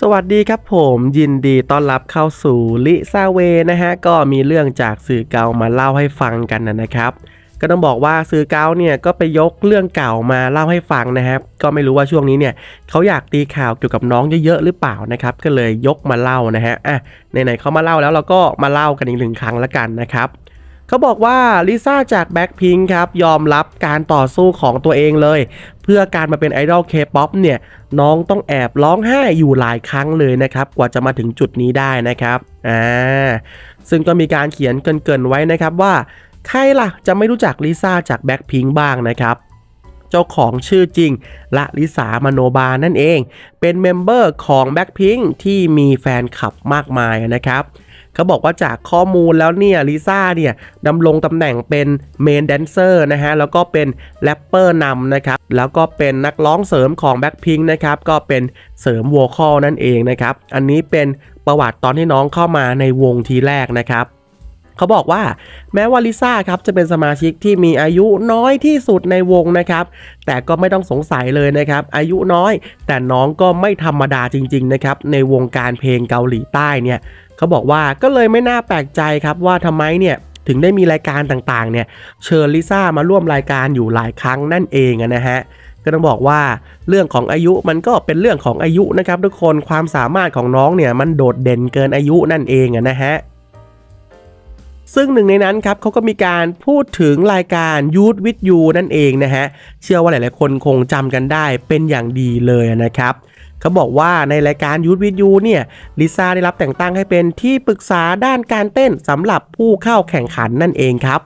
สวัสดีครับผมยินดีต้อนรับเข้าสู่ลิซาเวนะฮะ ก็มีเรื่องจากสื่อเก่ามาเล่าให้ฟังกันนะครับ ก็ต้องบอกว่าสื่อเก่าเนี่ยก็ไปยกเรื่องเก่ามาเล่าให้ฟังนะครับ ก็ไม่รู้ว่าช่วงนี้เนี่ยเขาอยากตีข่าวเกี่ยวกับน้องเยอะๆหรือเปล่านะครับ ก็เลยยกมาเล่านะฮะอะไหนๆเขามาเล่าแล้วเราก็มาเล่ากันอีกหนึ่งครั้งละกันนะครับ เขาบอกว่าลิซ่าจากแบ็คพิงครับยอมรับการต่อสู้ของตัวเองเลย เพื่อการมาเป็นไอดอลเคป๊อปเนี่ย น้องต้องแอบร้องไห้อยู่หลายครั้งเลยนะครับ กว่าจะมาถึงจุดนี้ได้นะครับอ่าซึ่งก็มีการเขียนเกินๆไว้นะครับว่า ใครล่ะจะไม่รู้จักลิซ่าจากแบ็คพิงบ้างนะครับเจ้าของชื่อจริง ละลิสามโนบานั่นเอง เป็นเมมเบอร์ของ Blackpink ที่มีแฟนคลับมากมายนะครับ เขาบอกว่าจากข้อมูลแล้วเนี่ยลิซ่าเนี่ยดำรงตำแหน่งเป็นเมนแดนเซอร์นะฮะ แล้วก็เป็นแรปเปอร์นำนะครับ แล้วก็เป็นนักร้องเสริมของแบ็คพิงค์นะครับ ก็เป็นเสริมโวคอลนั่นเองนะครับ อันนี้เป็นประวัติตอนที่น้องเข้ามาในวงทีแรกนะครับ เขาบอกว่าแม้ว่าลิซ่าครับจะเป็นสมาชิกที่มีอายุน้อยที่สุดในวงนะครับ แต่ก็ไม่ต้องสงสัยเลยนะครับ อายุน้อย แต่น้องก็ไม่ธรรมดาจริง ๆ นะครับ ในวงการเพลงเกาหลีใต้เนี่ยเขาบอกว่าก็เลยไม่น่าแปลกใจครับว่าทำไมเนี่ยถึงได้มีรายการต่างๆ เนี่ยเชิญลิซ่ามาร่วมรายการอยู่หลายครั้งนั่นเองนะฮะก็ต้องบอกว่าเรื่องของอายุมันก็เป็นเรื่องของอายุนะครับทุกคนความสามารถของน้องเนี่ยมันโดดเด่นเกินอายุนั่นเองนะฮะ ซึ่งหนึ่งในนั้นครับเขาก็มีการพูดถึงรายการ Youth with You นั่นเองนะฮะ เชื่อว่าหลายๆ คนคงจำกันได้เป็นอย่างดีเลยนะครับเขาบอกว่าในรายการ Youth with You เนี่ยลิซ่าได้รับแต่งตั้งให้เป็นที่ปรึกษาด้านการเต้นสำหรับผู้เข้าแข่งขันนั่นเองครับ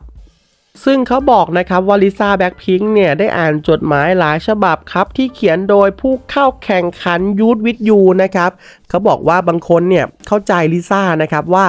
ซึ่งเขาบอกนะครับว่าลิซ่าแบ็คพิงค์เนี่ยได้อ่านจดหมายหลายฉบับครับ ที่เขียนโดยผู้เข้าแข่งขันยูทวิทยูนะครับเขาบอกว่าบางคนเนี่ยเข้าใจลิซ่านะครับว่า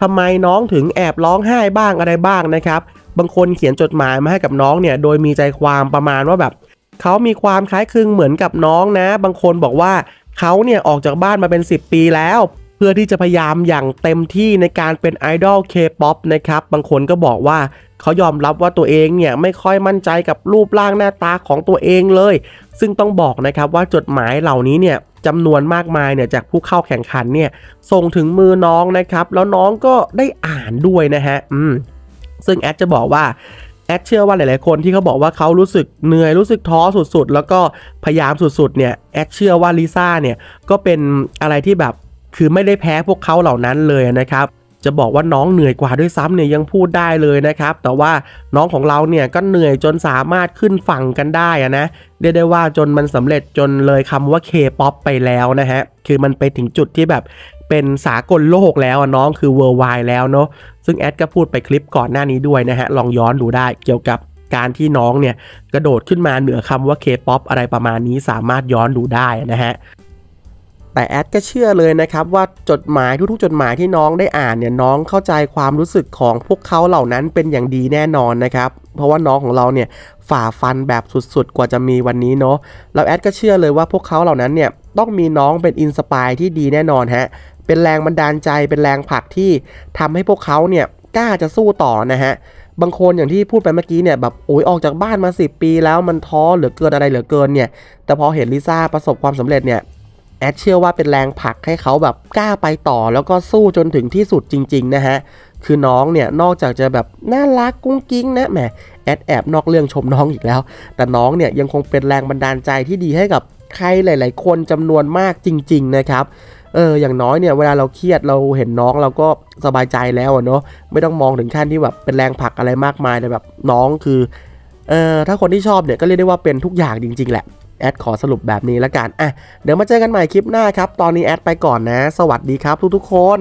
ทำไมน้องถึงแอบร้องไห้บ้างอะไรบ้างนะครับ บางคนเขียนจดหมายมาให้กับน้องเนี่ย โดยมีใจความประมาณว่าแบบเขามีความคล้ายคลึงเหมือนกับน้องนะ บางคนบอกว่าเขาเนี่ยออกจากบ้านมาเป็น 10 ปีแล้ว เพื่อที่จะพยายามอย่างเต็มที่ในการเป็นไอดอลเคป๊อปนะครับ บางคนก็บอกว่าเขายอมรับว่าตัวเองเนี่ยไม่ค่อยมั่นใจกับรูปร่างหน้าตาของตัวเองเลย ซึ่งต้องบอกนะครับว่าจดหมายเหล่านี้เนี่ย จำนวนมากมายเนี่ยจากผู้เข้าแข่งขันเนี่ยส่งถึงมือน้องนะครับ แล้วน้องก็ได้อ่านด้วยนะฮะอืมซึ่งแอดจะบอกว่าแอดเชื่อว่าหลาย ๆ คนที่เขาบอกว่าเขารู้สึกเหนื่อยรู้สึกท้อสุด ๆ แล้วก็พยายามสุด ๆ เนี่ยแอดเชื่อว่าลิซ่าเนี่ยก็เป็นอะไรที่แบบคือไม่ได้แพ้พวกเขาเหล่านั้นเลยนะครับ จะบอกว่าน้องเหนื่อยกว่าด้วยซ้ำเนี่ยยังพูดได้เลยนะครับ แต่ว่าน้องของเราเนี่ยก็เหนื่อยจนสามารถขึ้นฝั่งกันได้อะนะเรียกได้ว่าจนมันสำเร็จจนเลยคำว่า K-POP ไปแล้วนะฮะ คือมันไปถึงจุดที่แบบเป็นสากลโลกแล้วน้องคือ worldwide แล้วเนาะซึ่งแอดก็พูดไปคลิปก่อนหน้านี้ด้วยนะฮะ ลองย้อนดูได้เกี่ยวกับการที่น้องเนี่ย กระโดดขึ้นมาเหนือคำว่า K-POP อะไรประมาณนี้สามารถย้อนดูได้นะฮะ แต่แอดก็เชื่อเลยนะครับว่าจดหมายทุกๆจดหมายที่น้องได้อ่านเนี่ยน้องเข้าใจความรู้สึกของพวกเขาเหล่านั้นเป็นอย่างดีแน่นอนนะครับเพราะว่าน้องของเราเนี่ยฝ่าฟันแบบสุดๆ กว่าจะมีวันนี้เนาะแล้วแอดก็เชื่อเลยว่าพวกเขาเหล่านั้นเนี่ยต้องมีน้องเป็นอินสปายที่ดีแน่นอนฮะเป็นแรงบันดาลใจเป็นแรงผลักที่ทำให้พวกเขาเนี่ยกล้าจะสู้ต่อนะฮะบางคนอย่างที่พูดไปเมื่อกี้เนี่ยแบบโอ้ยออกจากบ้านมา 10 ปีแล้วมันท้อเหลือเกินอะไรเหลือเกินเนี่ยแต่พอเห็นลิซ่าประสบความสำเร็จเนี่ย แอดเชื่อว่าเป็นแรงผลักให้เขาแบบกล้าไปต่อแล้วก็สู้จนถึงที่สุดจริง ๆ นะฮะ คือน้องเนี่ยนอกจากจะแบบน่ารักกุ้งกิ้งนะแหมแอดแอบนอกเรื่องชมน้องอีกแล้ว แต่น้องเนี่ยยังคงเป็นแรงบันดาลใจที่ดีให้กับใครหลาย ๆ คนจำนวนมากจริง ๆ นะครับเอออย่างน้อยเนี่ยเวลาเราเครียดเราเห็นน้องเราก็สบายใจแล้วเนาะไม่ต้องมองถึงขั้นที่แบบเป็นแรงผลักอะไรมากมายแต่แบบน้องคือเออถ้าคนที่ชอบเนี่ยก็เรียกได้ว่าเป็นทุกอย่างจริง ๆ แหละ แอดขอสรุปแบบนี้ละกันอะเดี๋ยวมาเจอกันใหม่คลิปหน้าครับ ตอนนี้แอดไปก่อนนะ สวัสดีครับทุกๆคน